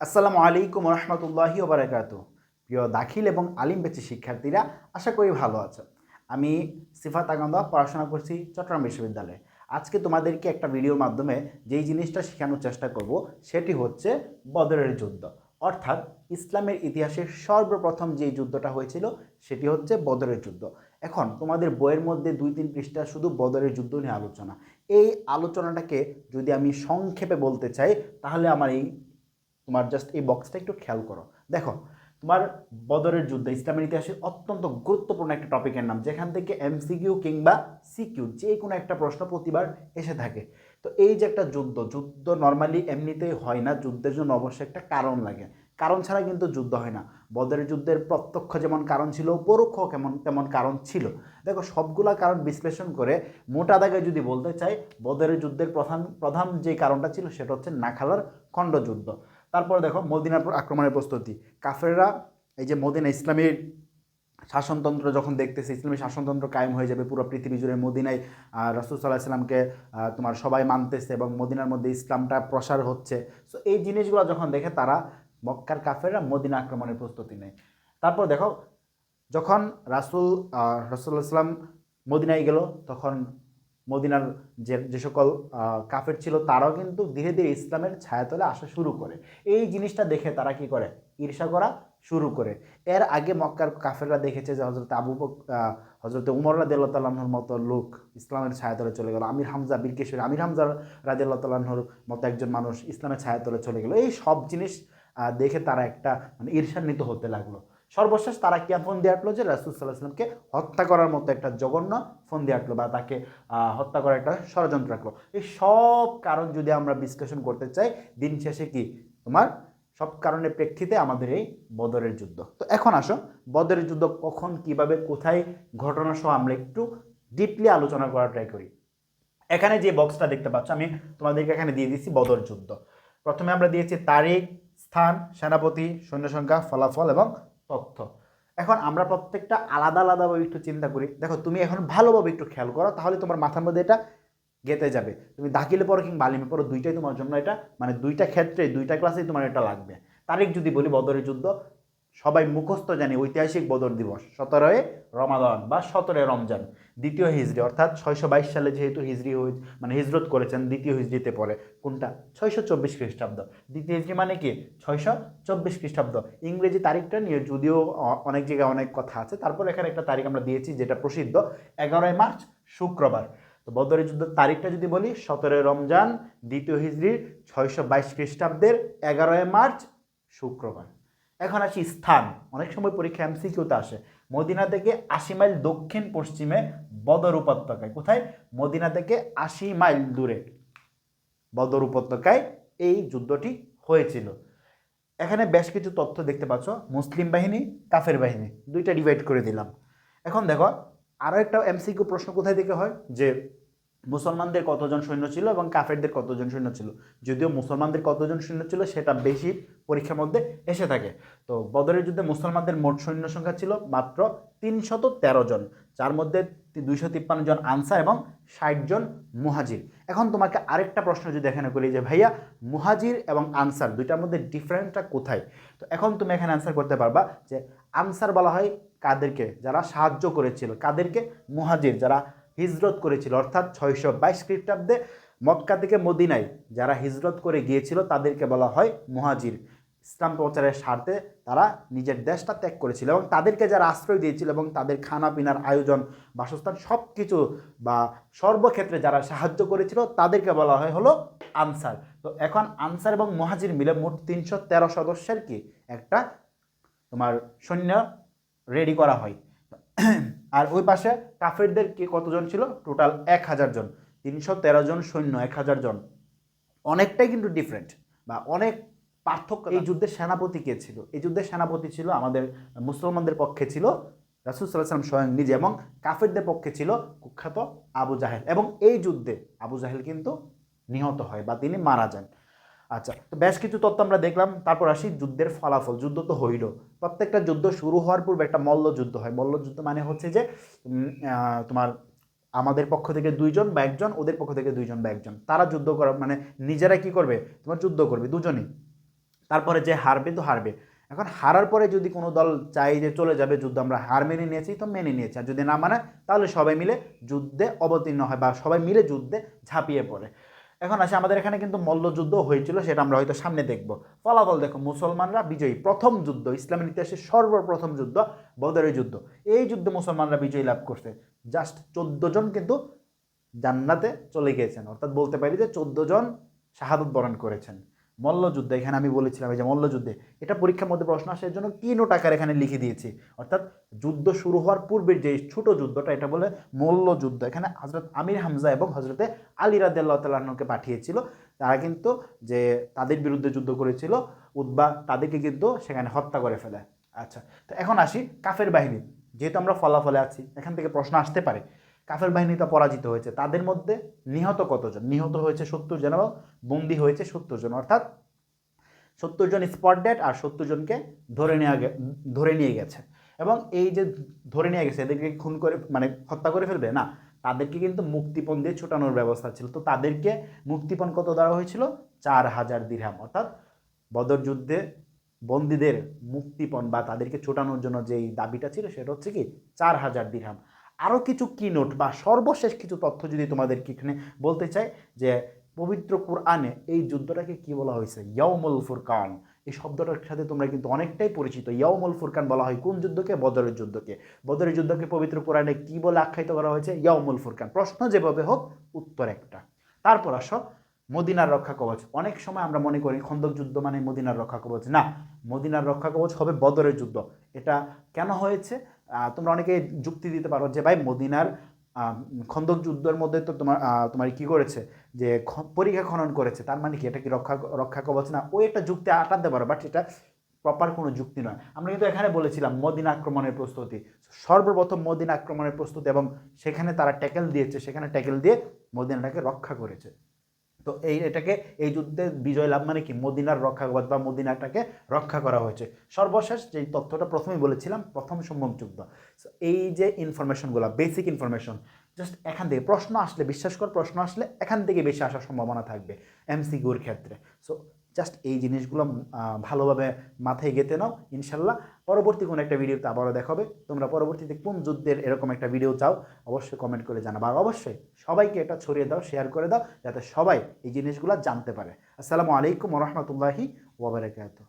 আসসালামু আলাইকুম রহমতুল্লাহি ওবরাকাত প্রিয় দাখিল এবং আলিম বেচি শিক্ষার্থীরা, আশা করি ভালো আছো। আমি সিফাত আগন্দা পড়াশোনা করছি চট্টগ্রাম বিশ্ববিদ্যালয়ে। আজকে তোমাদেরকে একটা ভিডিওর মাধ্যমে যেই জিনিসটা শেখানোর চেষ্টা করব, সেটি হচ্ছে বদরের যুদ্ধ। অর্থাৎ ইসলামের ইতিহাসে সর্বপ্রথম যে যুদ্ধটা হয়েছিল, সেটি হচ্ছে বদরের যুদ্ধ। এখন তোমাদের বইয়ের মধ্যে দুই তিন পৃষ্ঠা শুধু বদরের যুদ্ধ নিয়ে আলোচনা। এই আলোচনাটাকে যদি আমি সংক্ষেপে বলতে চাই, তাহলে আমার এই তোমার জাস্ট এই বক্সটা একটু খেয়াল করো। দেখো, তোমার বদরের যুদ্ধ ইসলামের ইতিহাসে অত্যন্ত গুরুত্বপূর্ণ একটা টপিকের নাম, যেখান থেকে এমসিকিউ কিংবা সিকিউ যে কোনো একটা প্রশ্ন প্রতিবার এসে থাকে। তো এই যে একটা যুদ্ধ যুদ্ধ নর্মালি এমনিতেই হয় না, যুদ্ধের জন্য অবশ্যই একটা কারণ লাগে। কারণ ছাড়া কিন্তু যুদ্ধ হয় না। বদরের যুদ্ধের প্রত্যক্ষ যেমন কারণ ছিল, পরোক্ষ কেমন, তেমন কারণ ছিল। দেখো, সবগুলা কারণ বিশ্লেষণ করে মোটা দাগে যদি বলতে চাই, বদরের যুদ্ধের প্রধান প্রধান যে কারণটা ছিল, সেটা হচ্ছে নাখালার খণ্ডযুদ্ধ। তারপর দেখো মদিনার পর আক্রমণের প্রস্তুতি। কাফেররা এই যে মদিনা ইসলামের শাসনতন্ত্র যখন দেখতেছে, ইসলামী শাসনতন্ত্র কায়েম হয়ে যাবে পুরো পৃথিবী জুড়ে মদিনায় রসুল সাল্লাহ ইসলামকে তোমার সবাই মানতেছে এবং মদিনার মধ্যে ইসলামটা প্রসার হচ্ছে। সো এই জিনিসগুলো যখন দেখে তারা মক্কার কাফেররা মদিনা আক্রমণের প্রস্তুতি নেয়। তারপর দেখো, যখন রাসুল রসুল্লাহ ইসলাম মদিনায় গেল, তখন মদিনার যে যে সকল কাফের ছিল, তারাও কিন্তু ধীরে ধীরে ইসলামের ছায়াতলে আসা শুরু করে। এই জিনিসটা দেখে তারা কি করে? ঈর্ষা করা শুরু করে। এর আগে মক্কার কাফেররা দেখেছে যে হজরত আবু হজরত উমর রাদিল্লা তাল্লাহর মতো লোক ইসলামের ছায়াতলে চলে গেল। আমির হামজা বীরকেশ্বরী আমির হামজা রাদিল্লা তাল্লাহর মতো একজন মানুষ ইসলামের ছায়াতলে চলে গেল। এই সব জিনিস দেখে তারা একটা মানে ঈর্ষান্বিত হতে লাগল। সর্বশেষ তারা কি ফোন দিয়ে আটলো যে রাসুল সাল্লাহসাল্লামকে হত্যা করার মতো একটা জঘন্য ফোন দিয়ে আটলো বা তাকে হত্যা করার একটা ষড়যন্ত্র রাখল। এই সব কারণ যদি আমরা বিশ্লেষণ করতে চাই, দিন শেষে কি? তোমার সব কারণের প্রেক্ষিতে আমাদের এই বদরের যুদ্ধ। তো এখন আসো, বদরের যুদ্ধ কখন, কীভাবে, কোথায় ঘটনা সহ আমরা একটু ডিপলি আলোচনা করার ট্রাই করি। এখানে যে বক্সটা দেখতে পাচ্ছ, আমি তোমাদেরকে এখানে দিয়ে দিচ্ছি বদর যুদ্ধ। প্রথমে আমরা দিয়েছি তারিখ, স্থান, সেনাপতি, সৈন্য সংখ্যা, ফলাফল এবং তথ্য। এখন আমরা প্রত্যেকটা আলাদা আলাদাভাবে একটু চিন্তা করি। দেখো, তুমি এখন ভালোভাবে একটু খেয়াল করো, তাহলে তোমার মাথার মধ্যে এটা গেতে যাবে। তুমি দাখিলে পড়ো কিংবা আলিমে পড়ো, দুইটাই তোমার জন্য এটা মানে দুইটা ক্ষেত্রে, দুইটা ক্লাসেই তোমার এটা লাগবে। তারিখ যদি বলি, বদরের যুদ্ধ সবাই মুখস্থ জানি ঐতিহাসিক বদর দিবস সতেরোয় রমাদান বা সতেরোয় রমজান, দ্বিতীয় হিজড়ি অর্থাৎ ছয়শো বাইশ সালে যেহেতু হিজড়ি মানে হিজরত করেছেন, দ্বিতীয় হিজড়িতে পড়ে, কোনটা? ছয়শো চব্বিশ খ্রিস্টাব্দ। দ্বিতীয় হিজড়ি মানে কি? ছয়শো চব্বিশ খ্রিস্টাব্দ। ইংরেজি তারিখটা নিয়ে যদিও অনেক জায়গায় অনেক কথা আছে, তারপর এখানে একটা তারিখ আমরা দিয়েছি যেটা প্রসিদ্ধ, এগারোই মার্চ, শুক্রবার। তো বদরের যুদ্ধের তারিখটা যদি বলি, সতেরোই রমজান, দ্বিতীয় হিজড়ির ছয়শো বাইশ খ্রিস্টাব্দের এগারোই মার্চ, শুক্রবার। এখন আসি স্থান। অনেক সময় পরীক্ষা এমসিকিউতে আসে। মদিনা থেকে আশি মাইল দক্ষিণ পশ্চিমে বদর উপত্যকায়। কোথায়? মদিনা থেকে আশি মাইল দূরে। বদর উপত্যকায় এই যুদ্ধটি হয়েছিল। এখানে বেশ কিছু তথ্য দেখতে পাচ্ছ। মুসলিম বাহিনী, কাফের বাহিনী, দুইটা ডিভাইড করে দিলাম। এখন দেখো আরও একটা এমসিকিউ প্রশ্ন কোথায় থেকে হয়? যে মুসলমানদের কতজন সৈন্য ছিল এবং কাফেরদের কতজন সৈন্য ছিল? যদিও মুসলমানদের কতজন সৈন্য ছিল, সেটা বেশি পরীক্ষার মধ্যে এসে থাকে। তো বদরের যুদ্ধে মুসলমানদের মোট সৈন্য সংখ্যা ছিল মাত্র তিনশত তেরো জন, যার মধ্যে দুইশো তিপ্পান্ন জন আনসার এবং ষাট জন মুহাজির। এখন তোমাকে আরেকটা প্রশ্ন যদি এখানে করি যে, ভাইয়া, মুহাজির এবং আনসার দুইটার মধ্যে ডিফারেন্সটা কোথায়? তো এখন তুমি এখানে আনসার করতে পারবা যে, আনসার বলা হয় কাদেরকে, যারা সাহায্য করেছিল, কাদেরকে? মুহাজির, যারা হিজরত করেছিল, অর্থাৎ ছয়শো বাইশ খ্রিস্টাব্দে মক্কা থেকে মদিনায় যারা হিজরত করে গিয়েছিল তাদেরকে বলা হয় মুহাজির। ইসলাম প্রচারের স্বার্থে তারা নিজের দেশটা ত্যাগ করেছিল এবং তাদেরকে যারা আশ্রয় দিয়েছিল এবং তাদের খানা পিনার আয়োজন, বাসস্থান সব কিছু বা সর্বক্ষেত্রে যারা সাহায্য করেছিল তাদেরকে বলা হয় হলো আনসার। তো এখন আনসার এবং মহাজির মিলে মোট তিনশো তেরো সদস্যের কি একটা তোমার সৈন্য রেডি করা হয়। আর ওই পাশে কাফেরদের কে কতজন ছিল? টোটাল এক হাজার জন। তিনশো তেরো জন সৈন্য, এক হাজার জন। অনেকটাই কিন্তু ডিফারেন্ট বা অনেক পার্থক্য। এই যুদ্ধের সেনাপতি কে ছিল? এই যুদ্ধের সেনাপতি ছিল আমাদের মুসলমানদের পক্ষে ছিল রাসুল সাল্লাম স্বয়ং নিজে এবং কাফেরদের পক্ষে ছিল কুখ্যাত আবু জাহেল। এবং এই যুদ্ধে আবু জাহেল কিন্তু নিহত হয় বা তিনি মারা যান। আচ্ছা তো বেশ কিছু তথ্য আমরা দেখলাম। তারপর আসি যুদ্ধের ফলাফল। যুদ্ধ তো হইল। প্রত্যেকটা যুদ্ধ শুরু হওয়ার পূর্বে একটা মল্লযুদ্ধ হয়। মল্লযুদ্ধ মানে হচ্ছে যে তোমার আমাদের পক্ষ থেকে দুইজন বা একজন, ওদের পক্ষ থেকে দুইজন বা একজন। তারা যুদ্ধ করা মানে নিজেরা কি করবে? তোমার যুদ্ধ করবে, দুজনই। তারপরে যে হারবে তো হারবে। এখন হারার পরে যদি কোনো দল চাই যে চলে যাবে, যুদ্ধ আমরা হার মেনে নিয়েছি তো মেনে নিয়েছি। আর যদি না মানে তাহলে সবাই মিলে যুদ্ধে অবতীর্ণ হয় বা সবাই মিলে যুদ্ধে ঝাঁপিয়ে পড়ে। এখন আসে আমাদের এখানে কিন্তু মল্লযুদ্ধ হয়েছিল, সেটা আমরা হয়তো সামনে দেখব। ফলাফল দেখো, মুসলমানরা বিজয়ী। প্রথম যুদ্ধ, ইসলামের ইতিহাসে সর্বপ্রথম যুদ্ধ, বদরের যুদ্ধ। এই যুদ্ধে মুসলমানরা বিজয়ী লাভ করছে। জাস্ট চোদ্দ জন কিন্তু জান্নাতে চলে গিয়েছেন। অর্থাৎ বলতে পারি যে চোদ্দ জন শাহাদত বরণ করেছেন। মল্লযুদ্ধ, এখানে আমি বলেছিলাম এই যে মল্লযুদ্ধে, এটা পরীক্ষার মধ্যে প্রশ্ন আসে এর জন্য কি নোট আকার এখানে লিখে দিয়েছি। অর্থাৎ যুদ্ধ শুরু হওয়ার পূর্বের যে ছোট যুদ্ধটা, এটা বলে মল্লযুদ্ধ। এখানে হজরত আমির হামজা এবং হজরতে আলী রাদিয়াল্লাহ তাল্লাহকে পাঠিয়েছিল। তারা কিন্তু যে তাদের বিরুদ্ধে যুদ্ধ করেছিল উদ্বা তাদেরকে কিন্তু সেখানে হত্যা করে ফেলে। আচ্ছা তো এখন আসি কাফের বাহিনী। যেহেতু আমরা ফলাফলে আছি, এখান থেকে প্রশ্ন আসতে পারে। কাফের বাহিনী তো পরাজিত হয়েছে। তাদের মধ্যে নিহত কতজন? নিহত হয়েছে সত্তর জন এবং বন্দী হয়েছে সত্তর জন। অর্থাৎ সত্তর জন স্পট ডেট আর সত্তর জনকে ধরে নেওয়া ধরে নিয়ে গেছে। এবং এই যে ধরে নিয়ে গেছে, এদেরকে খুন করে মানে হত্যা করে ফেলবে? না, তাদেরকে কিন্তু মুক্তিপণ দিয়ে ছোটানোর ব্যবস্থা ছিল। তো তাদেরকে মুক্তিপণ কত দেওয়া হয়েছিল? চার হাজার দিরহাম অর্থাৎ বদর যুদ্ধে বন্দীদের মুক্তিপণ বা তাদেরকে ছোটানোর জন্য যেই দাবিটা ছিল, সেটা হচ্ছে কি? চার হাজার দিরহাম আরও কিছু কি নোট বা সর্বশেষ কিছু তথ্য যদি তোমাদেরকে এখানে বলতে চাই, যে পবিত্র কোরআনে এই যুদ্ধটাকে কি বলা হয়েছে? ইয়াউমুল ফুরকান। এই শব্দটার সাথে তোমরা কিন্তু অনেকটাই পরিচিত। ইয়াউমুল ফুরকান বলা হয় কোন যুদ্ধকে? বদরের যুদ্ধকে। বদরের যুদ্ধকে পবিত্র কোরআনে কি বলে আখ্যায়িত করা হয়েছে? ইয়াউমুল ফুরকান। প্রশ্ন যেভাবে হোক, উত্তর একটা। তারপর আসো, মদিনার রক্ষা কবচ। অনেক সময় আমরা মনে করি খন্দক যুদ্ধ মানে মদিনার রক্ষা কবচ। না, মদিনার রক্ষা কবচ হবে বদরের যুদ্ধ। এটা কেন হয়েছে? তোমরা অনেকে যুক্তি দিতে পারো যে, ভাই, মদিনার খন্দক যুদ্ধের মধ্যে তো তোমার তোমার কি করেছে? যে পরীক্ষা খনন করেছে। তার মানে কি? এটা কি রক্ষা রক্ষা কবচ? না, ওই একটা যুক্তি আটাতে পারো বাট এটা প্রপার কোনো যুক্তি নয়। আমরা কিন্তু এখানে বলেছিলাম মদিনা আক্রমণের প্রস্তুতি। সর্বপ্রথম মদিনা আক্রমণের প্রস্তুতি এবং সেখানে তারা ট্যাকেল দিয়েছে। সেখানে ট্যাকেল দিয়ে মদিনাটাকে রক্ষা করেছে। তো এই এটাকে, এই যুদ্ধে বিজয় লাভ মানে কি? মদিনার রক্ষাগত বা মদিনাটাকে রক্ষা করা হয়েছে। সর্বশেষ যে তথ্যটা প্রথমেই বলেছিলাম, প্রথম সম্ভব যুদ্ধ। এই যে ইনফরমেশনগুলো বেসিক ইনফরমেশন জাস্ট এখান থেকে, প্রশ্ন আসলে, বিশ্বাস কর, প্রশ্ন আসলে এখান থেকে বেশি আসার সম্ভাবনা থাকবে এমসিকিউর ক্ষেত্রে। সো জাস্ট এই জিনিসগুলো ভালোভাবে মাথায় গেঁথে নাও, ইনশাল্লাহ। পরবর্তী কোনো একটা ভিডিওতে আবারও দেখাবে তোমরা পরবর্তীতে কোন যুদ্ধের এরকম একটা ভিডিও চাও, অবশ্যই কমেন্ট করে জানাবা। আর অবশ্যই সবাইকে এটা ছড়িয়ে দাও শেয়ার করে দাও, যাতে সবাই এই জিনিসগুলো জানতে পারে। আসসালামু আলাইকুম রহমতুল্লাহি ওবরাকাতুহ